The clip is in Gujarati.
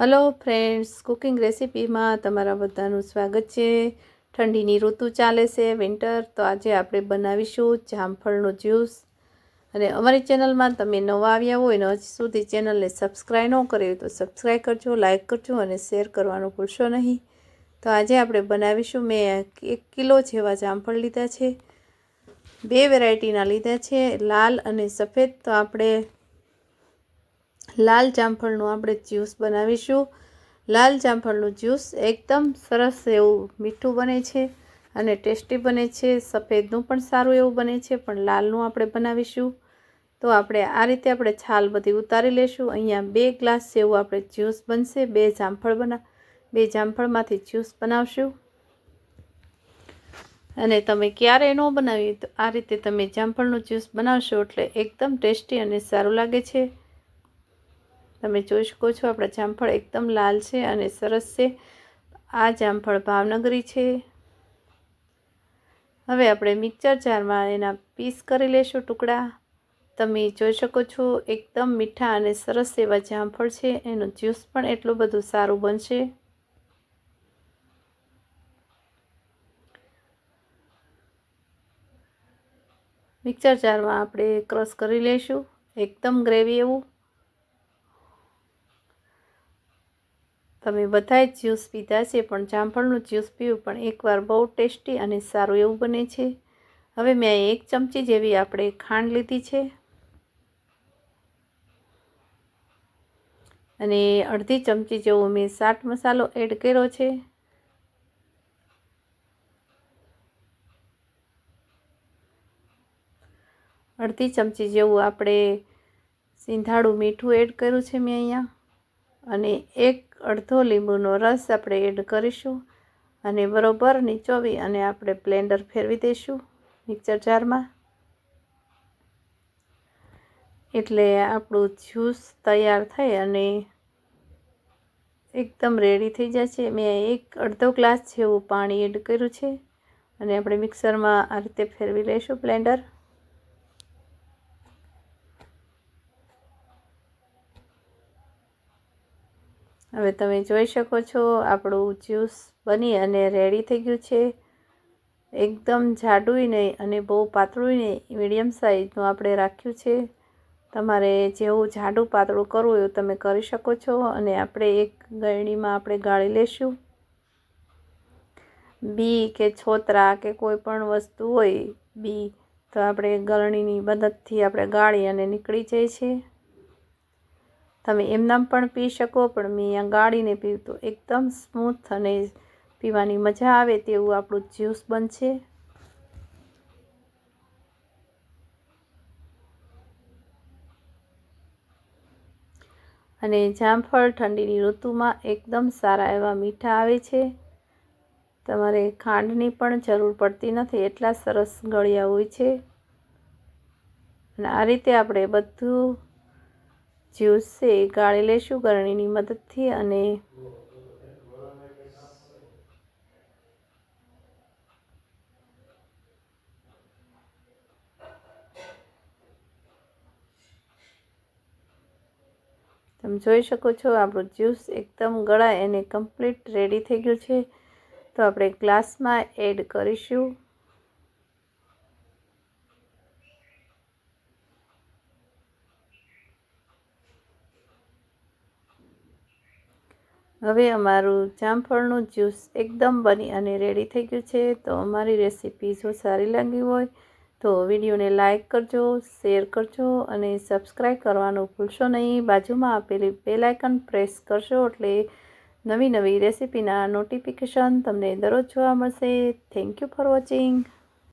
હેલો ફ્રેન્ડ્સ, કુકિંગ રેસિપીમાં તમારા બધાનું સ્વાગત છે. ઠંડીની ઋતુ ચાલે છે, વિન્ટર, તો આજે આપણે બનાવીશું જામફળનો જ્યુસ. અને અમારી ચેનલમાં તમે નવા આવ્યા હોય ને, હજી સુધી ચેનલને સબસ્ક્રાઈબ ન કરી તો સબસ્ક્રાઈબ કરજો, લાઇક કરજો અને શેર કરવાનું ભૂલશો નહીં. તો આજે આપણે બનાવીશું, મેં એક કિલો જેવા જામફળ લીધા છે. બે વેરાયટીના લીધા છે, લાલ અને સફેદ. તો આપણે લાલ જામફળનું આપણે જ્યુસ બનાવીશું. લાલ જામફળનું જ્યુસ એકદમ સરસ એવું મીઠું બને છે અને ટેસ્ટી બને છે. સફેદનું પણ સારું એવું બને છે, પણ લાલનું આપણે બનાવીશું. તો આપણે આ રીતે આપણે છાલ બધી ઉતારી લેશું. અહીંયા બે ગ્લાસ જેવું આપણે જ્યુસ બનશે. બે જામફળ બના, બે જામફળમાંથી જ્યુસ બનાવશું. અને તમે ક્યારે ન બનાવી તો આ રીતે તમે જામફળનું જ્યુસ બનાવશો એટલે એકદમ ટેસ્ટી અને સારું લાગે છે. તમે જોઈ શકો છો, આપણા જામફળ એકદમ લાલ છે અને સરસ છે. આ જામફળ ભાવનગરી છે. હવે આપણે મિક્સર જારમાં એના પીસ કરી લેશું ટુકડા. તમે જોઈ શકો છો, એકદમ મીઠા અને સરસ એવા જામફળ છે. એનું જ્યુસ પણ એટલું બધું સારું બનશે. મિક્સર જારમાં આપણે ક્રશ કરી લઈશું એકદમ ગ્રેવી એવું. તમે બધાય જ્યુસ પીધા છે, પણ જામફળનું જ્યુસ પીવું પણ એકવાર બહુ ટેસ્ટી અને સારું એવું બને છે. હવે મેં એક ચમચી જેવી આપણે ખાંડ લીધી છે. અને અડધી ચમચી જેવો મેં સાટ મસાલો એડ કર્યો છે. અડધી ચમચી જેવું આપણે સિંધાળું મીઠું એડ કર્યું છે મેં અહીંયા. અને એક અડધો લીંબુનો રસ આપણે એડ કરીશું અને બરોબર નીચોવી અને આપણે બ્લેન્ડર ફેરવી દઈશું મિક્સર જારમાં. એટલે આપણું જ્યુસ તૈયાર થઈ અને એકદમ રેડી થઈ જશે. મેં એક અડધો ગ્લાસ જેવું પાણી એડ કર્યું છે અને આપણે મિક્સરમાં આ રીતે ફેરવી લઈશું બ્લેન્ડર. હવે તમે જોઈ શકો છો, આપણું જ્યુસ બની અને રેડી થઈ ગયું છે. એકદમ જાડુંય નહીં અને બહુ પાતળું નહીં મીડિયમ સાઇઝનું આપણે રાખ્યું છે. તમારે જેવું જાડું પાતળું કરવું એવું તમે કરી શકો છો અને આપણે એક ગળણીમાં આપણે ગાળી લેશું. બી કે છોતરા કે કોઈ પણ વસ્તુ હોય બી, તો આપણે ગળણીની મદદથી આપણે ગાળી અને નીકળી જાય છે. તમે એમનામ પણ પી શકો, પણ મેં અહીંયા ગાળીને પીવું તો એકદમ સ્મૂથ અને પીવાની મજા આવે તેવું આપણું જ્યુસ બનશે. અને જામફળ ઠંડીની ઋતુમાં એકદમ સારા એવા મીઠા આવે છે. તમારે ખાંડની પણ જરૂર પડતી નથી, એટલા સરસ ગળ્યા હોય છે. અને આ રીતે આપણે બધું જ્યુસ ગાળી લઈશું ગરણીની મદદથી અને તમે જોઈ શકો છો, આપણું જ્યુસ એકદમ ગળાય અને કમ્પ્લીટ રેડી થઈ ગયું છે. તો આપણે ગ્લાસમાં એડ કરીશું. હવે અમારું જામફળનું જ્યુસ એકદમ બની અને રેડી થઈ ગયું છે. તો અમારી રેસીપી જો સારી લાગી હોય તો વિડીયોને લાઇક કરજો શેર કરજો અને સબસ્ક્રાઈબ કરવાનું ભૂલશો નહીં. બાજુમાં આપેલી બેલ પ્રેસ કરશો એટલે નવી નવી રેસીપીના નોટિફિકેશન તમને દરરોજ જોવા મળશે. Thank you for watching